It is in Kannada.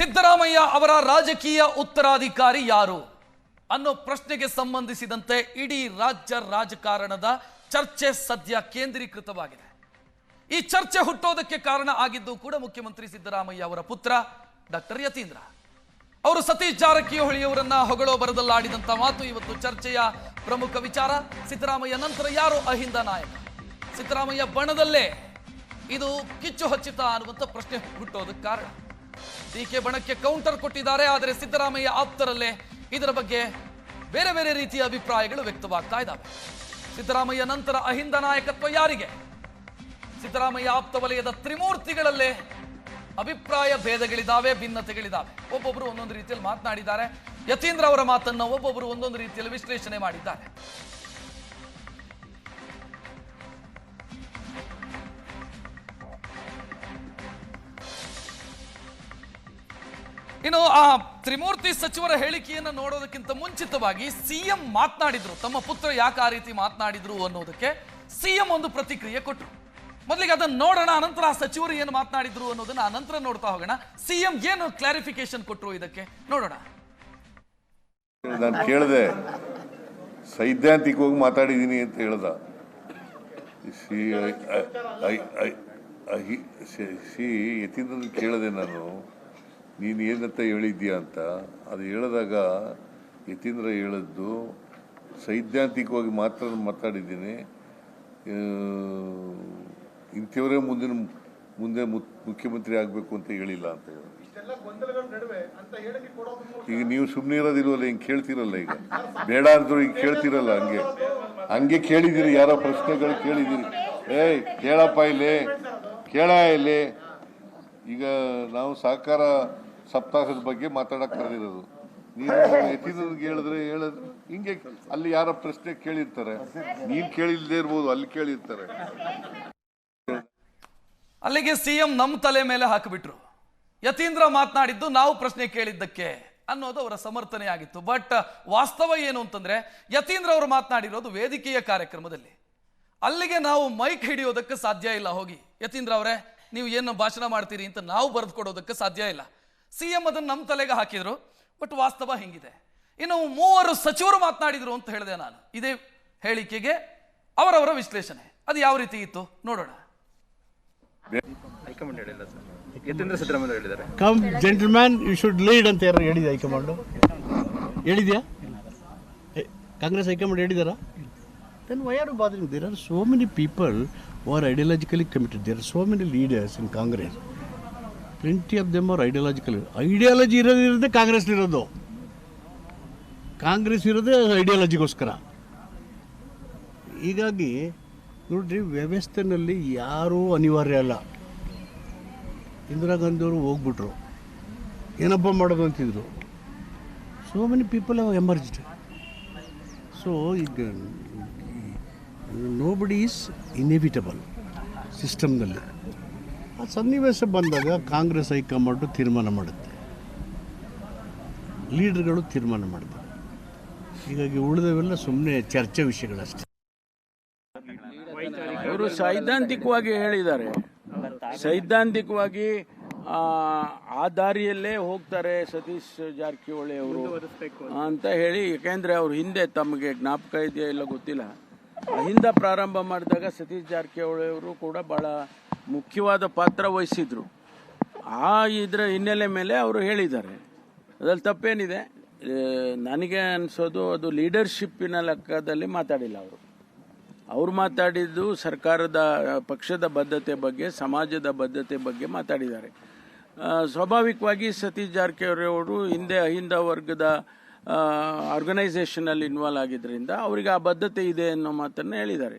ಸಿದ್ದರಾಮಯ್ಯ ಅವರ ರಾಜಕೀಯ ಉತ್ತರಾಧಿಕಾರಿ ಯಾರು ಅನ್ನೋ ಪ್ರಶ್ನೆಗೆ ಸಂಬಂಧಿಸಿದಂತೆ ಇಡೀ ರಾಜ್ಯ ರಾಜಕಾರಣದ ಚರ್ಚೆ ಸದ್ಯ ಕೇಂದ್ರೀಕೃತವಾಗಿದೆ. ಈ ಚರ್ಚೆ ಹುಟ್ಟೋದಕ್ಕೆ ಕಾರಣ ಆಗಿದ್ದು ಕೂಡ ಮುಖ್ಯಮಂತ್ರಿ ಸಿದ್ದರಾಮಯ್ಯ ಅವರ ಪುತ್ರ ಡಾಕ್ಟರ್ ಯತೀಂದ್ರ. ಅವರು ಸತೀಶ್ ಜಾರಕಿಹೊಳಿಯವರನ್ನ ಹೊಗಳೋ ಬರದಲ್ಲಾಡಿದಂತ ಮಾತು ಇವತ್ತು ಚರ್ಚೆಯ ಪ್ರಮುಖ ವಿಚಾರ. ಸಿದ್ದರಾಮಯ್ಯ ನಂತರ ಯಾರು ಅಹಿಂದ ನಾಯಕ? ಸಿದ್ದರಾಮಯ್ಯ ಬಣದಲ್ಲೇ ಇದು ಕಿಚ್ಚು ಹಚ್ಚಿತ ಅನ್ನುವಂಥ ಪ್ರಶ್ನೆ ಹುಟ್ಟೋದಕ್ಕೆ ಕಾರಣ. ಡಿ ಕೆ ಬಣಕ್ಕೆ ಕೌಂಟರ್ ಕೊಟ್ಟಿದ್ದಾರೆ, ಆದರೆ ಸಿದ್ದರಾಮಯ್ಯ ಆಪ್ತರಲ್ಲೇ ಇದರ ಬಗ್ಗೆ ಬೇರೆ ಬೇರೆ ರೀತಿಯ ಅಭಿಪ್ರಾಯಗಳು ವ್ಯಕ್ತವಾಗ್ತಾ ಇದ್ದಾವೆ. ಸಿದ್ದರಾಮಯ್ಯ ನಂತರ ಅಹಿಂದ ನಾಯಕತ್ವ ಯಾರಿಗೆ? ಸಿದ್ದರಾಮಯ್ಯ ಆಪ್ತ ವಲಯದ ತ್ರಿಮೂರ್ತಿಗಳಲ್ಲೇ ಅಭಿಪ್ರಾಯ ಭೇದಗಳಿದ್ದಾವೆ ಭಿನ್ನತೆಗಳಿದ್ದಾವೆ ಒಬ್ಬೊಬ್ಬರು ಒಂದೊಂದು ರೀತಿಯಲ್ಲಿ ಮಾತನಾಡಿದ್ದಾರೆ. ಯತೀಂದ್ರ ಅವರ ಮಾತನ್ನು ಒಬ್ಬೊಬ್ಬರು ಒಂದೊಂದು ರೀತಿಯಲ್ಲಿ ವಿಶ್ಲೇಷಣೆ ಮಾಡಿದ್ದಾರೆ. ಇನ್ನು ಆ ತ್ರಿಮೂರ್ತಿ ಸಚಿವರ ಹೇಳಿಕೆಯನ್ನು ನೋಡೋದಕ್ಕಿಂತ ಮುಂಚಿತವಾಗಿ ಸಿಎಂ ಮಾತನಾಡಿದ್ರು ತಮ್ಮ ಪುತ್ರ ಯಾಕೆ ಆ ರೀತಿ ಮಾತನಾಡಿದ್ರು ಅನ್ನೋದಕ್ಕೆ ಸಿಎಂ ಒಂದು ಪ್ರತಿಕ್ರಿಯೆ ಕೊಟ್ಟರು ಮೊದಲಿಗೆ ಅದನ್ನ ನೋಡೋಣ ಅನಂತರ ಆ ಸಚಿವರು ಏನು ಮಾತನಾಡಿದ್ರು ಅನ್ನೋದನ್ನ ಅನಂತರ ನೋಡ್ತಾ ಹೋಗೋಣ ಸಿಎಂ ಏನು ಕ್ಲಾರಿಫಿಕೇಶನ್ ಕೊಟ್ಟರು ಇದಕ್ಕೆ ನೋಡೋಣ ನಾನು ಕೇಳಿದೆ ಸೈದ್ಧಾಂತಿಕವಾಗಿ ಮಾತಾಡಿದ್ದೀನಿ ಅಂತ ಹೇಳ್ದ ಸಿ ಯತೀಂದ್ರ ಕೇಳಿದೆ ನಾನು ನೀನು ಏನಂತ ಹೇಳಿದ್ಯಾ ಅಂತ ಅದು ಹೇಳಿದಾಗ ಯತೀಂದ್ರ ಹೇಳಿದ್ದು ಸೈದ್ಧಾಂತಿಕವಾಗಿ ಮಾತ್ರ ಮಾತಾಡಿದ್ದೀನಿ. ಇಂಥವರೇ ಮುಂದಿನ ಮುಂದೆ ಮುಖ್ಯಮಂತ್ರಿ ಆಗಬೇಕು ಅಂತ ಹೇಳಿಲ್ಲ ಅಂತ ಹೇಳಿದ್ರು. ಈಗ ನೀವು ಸುಮ್ಮನೆ ಇರೋದಿಲ್ವಲ್ಲ ಹಿಂಗೆ ಕೇಳ್ತಿರಲ್ಲ ಈಗ. ಬೇಡ ಅಂದ್ರು ಈಗ ಕೇಳ್ತಿರಲ್ಲ ಹಂಗೆ. ಹಂಗೆ ಕೇಳಿದಿರಿ ಯಾರೋ ಪ್ರಶ್ನೆಗಳು ಕೇಳಿದಿರಿ. ಏಯ್ ಕೇಳಪ್ಪ ಇಲ್ಲಿ. ಕೇಳ ಇಲ್ಲಿ. ಈಗ ನಾವು ಸಹಕಾರ ಸಪ್ತಾಹದ ಬಗ್ಗೆ ಮಾತಾಡಕ್ ಕರೆದಿರೋದು ನೀನು ಎತ್ತಿದ್ರಿಗೆ ಹೇಳಿದ್ರೆ ಹೇಳಿದ್ರೆ ಹಿಂಗೆ ಅಲ್ಲಿ ಯಾರ ಪ್ರಶ್ನೆ ಕೇಳಿರ್ತಾರೆ. ನೀನ್ ಕೇಳಿಲ್ದೇ ಇರ್ಬೋದು, ಅಲ್ಲಿ ಕೇಳಿರ್ತಾರೆ. ಅಲ್ಲಿಗೆ ಸಿಎಂ ನಮ್ಮ ತಲೆ ಮೇಲೆ ಹಾಕಿಬಿಟ್ರು. ಯತೀಂದ್ರ ಮಾತನಾಡಿದ್ದು ನಾವು ಪ್ರಶ್ನೆ ಕೇಳಿದ್ದಕ್ಕೆ ಅನ್ನೋದು ಅವರ ಸಮರ್ಥನೆ ಆಗಿತ್ತು. ಬಟ್ ವಾಸ್ತವ ಏನು ಅಂತಂದ್ರೆ, ಯತೀಂದ್ರ ಅವರು ಮಾತನಾಡಿರೋದು ವೇದಿಕೆಯ ಕಾರ್ಯಕ್ರಮದಲ್ಲಿ. ಅಲ್ಲಿಗೆ ನಾವು ಮೈಕ್ ಹಿಡಿಯೋದಕ್ಕೆ ಸಾಧ್ಯ ಇಲ್ಲ. ಹೋಗಿ, ಯತೀಂದ್ರ ಅವರೇ, ನೀವು ಏನು ಭಾಷಣ ಮಾಡ್ತೀರಿ ಅಂತ ನಾವು ಬರೆದು ಕೊಡೋದಕ್ಕೆ ಸಾಧ್ಯ ಇಲ್ಲ. ಸಿಎಂ ಅದನ್ನು ನಮ್ಮ ತಲೆಗೆ ಹಾಕಿದರು ಬಟ್ ವಾಸ್ತವ ಹೇಗಿದೆ. ಇನ್ನು ಮೂವರು ಸಚಿವರು ಮಾತನಾಡಿದರು ಅಂತ ಹೇಳಿದೆ ನಾನು. ಇದೇ ಹೇಳಿಕೆಗೆ ಅವರವರ ವಿಶ್ಲೇಷಣೆ. ಅದು ಯಾವ ರೀತಿ ಇತ್ತು? ನೋಡೋಣ. ಹೈಕಮಾಂಡ್ ಹೇಳಿಲ್ಲ ಸರ್. ಯತೀಂದ್ರ ಸಿದ್ದರಾಮಯ್ಯ ಹೇಳಿದ್ದಾರೆ. Come gentleman you should lead ಅಂತ ಯಾರು ಹೇಳಿದೆ ಹೈಕಮಾಂಡು? ಹೇಳಿದ್ಯಾ? Congress high command ಹೇಳಿದಾರಾ? Then why are bothering there are so many people who are ideologically committed there are so many leaders in Congress plenty of them ಅವ್ರ ಐಡಿಯಾಲಜಿಕಲ್ ಐಡಿಯಾಲಜಿ ಇರೋದು ಇರೋದೇ ಕಾಂಗ್ರೆಸ್ ಇರೋದು. ಕಾಂಗ್ರೆಸ್ ಇರೋದೇ ಐಡಿಯಾಲಜಿಗೋಸ್ಕರ ಹೀಗಾಗಿ ನೋಡ್ರಿ, ವ್ಯವಸ್ಥೆನಲ್ಲಿ ಯಾರೂ ಅನಿವಾರ್ಯ ಅಲ್ಲ. ಇಂದಿರಾ ಗಾಂಧಿಯವರು ಹೋಗ್ಬಿಟ್ರು. ಏನಪ್ಪ ಮಾಡೋದು ಅಂತಿದ್ರು. So many people have emerged so ಈಗ ನೋಬಡಿ ಈಸ್ ಇನ್ಎವಿಟಬಲ್ ಸಿಸ್ಟಮ್ನಲ್ಲಿ ಆ ಸನ್ನಿವೇಶ ಬಂದಾಗ ಕಾಂಗ್ರೆಸ್ ಹೈಕಮಾಂಡು ತೀರ್ಮಾನ ಮಾಡುತ್ತೆ. ಲೀಡರ್ಗಳು ತೀರ್ಮಾನ ಮಾಡ್ತಾರೆ. ಹೀಗಾಗಿ ಉಳಿದವೆಲ್ಲ ಸುಮ್ಮನೆ ಚರ್ಚೆ ವಿಷಯಗಳಷ್ಟೇ. ಅವರು ಸೈದ್ಧಾಂತಿಕವಾಗಿ ಹೇಳಿದ್ದಾರೆ. ಸೈದ್ಧಾಂತಿಕವಾಗಿ ಆ, ದಾರಿಯಲ್ಲೇ ಹೋಗ್ತಾರೆ ಸತೀಶ್ ಜಾರಕಿಹೊಳಿ ಅವರು ಅಂತ ಹೇಳಿ ಯಾಕೆಂದ್ರೆ ಅವ್ರ ಹಿಂದೆ ತಮಗೆ ಜ್ಞಾಪಕ ಇದೆಯಾ ಇಲ್ಲ ಗೊತ್ತಿಲ್ಲ. ಹಿಂದೆ ಪ್ರಾರಂಭ ಮಾಡಿದಾಗ ಸತೀಶ್ ಜಾರಕಿಹೊಳಿ ಅವರು ಕೂಡ ಬಹಳ ಮುಖ್ಯವಾದ ಪಾತ್ರ ವಹಿಸಿದ್ರು. ಆ ಇದರ ಹಿನ್ನೆಲೆ ಮೇಲೆ ಅವರು ಹೇಳಿದ್ದಾರೆ. ಅದ್ರಲ್ಲಿ ತಪ್ಪೇನಿದೆ. ನನಗೆ ಅನಿಸೋದು ಅದು ಲೀಡರ್ಶಿಪ್ಪಿನ ಲೆಕ್ಕದಲ್ಲಿ ಮಾತಾಡಿಲ್ಲ ಅವರು. ಅವ್ರು ಮಾತಾಡಿದ್ದು ಸರ್ಕಾರದ, ಪಕ್ಷದ ಬದ್ಧತೆ ಬಗ್ಗೆ, ಸಮಾಜದ ಬದ್ಧತೆ ಬಗ್ಗೆ ಮಾತಾಡಿದ್ದಾರೆ. ಸ್ವಾಭಾವಿಕವಾಗಿ ಸತೀಶ್ ಜಾರಕಿಹೊಳಿ ಅವರು ಹಿಂದೆ ಅಹಿಂದ ವರ್ಗದ ಆರ್ಗನೈಸೇಷನಲ್ಲಿ ಇನ್ವಾಲ್ವ್ ಆಗಿದ್ದರಿಂದ ಅವರಿಗೆ ಆ ಬದ್ಧತೆ ಇದೆ ಅನ್ನೋ ಮಾತನ್ನು ಹೇಳಿದ್ದಾರೆ.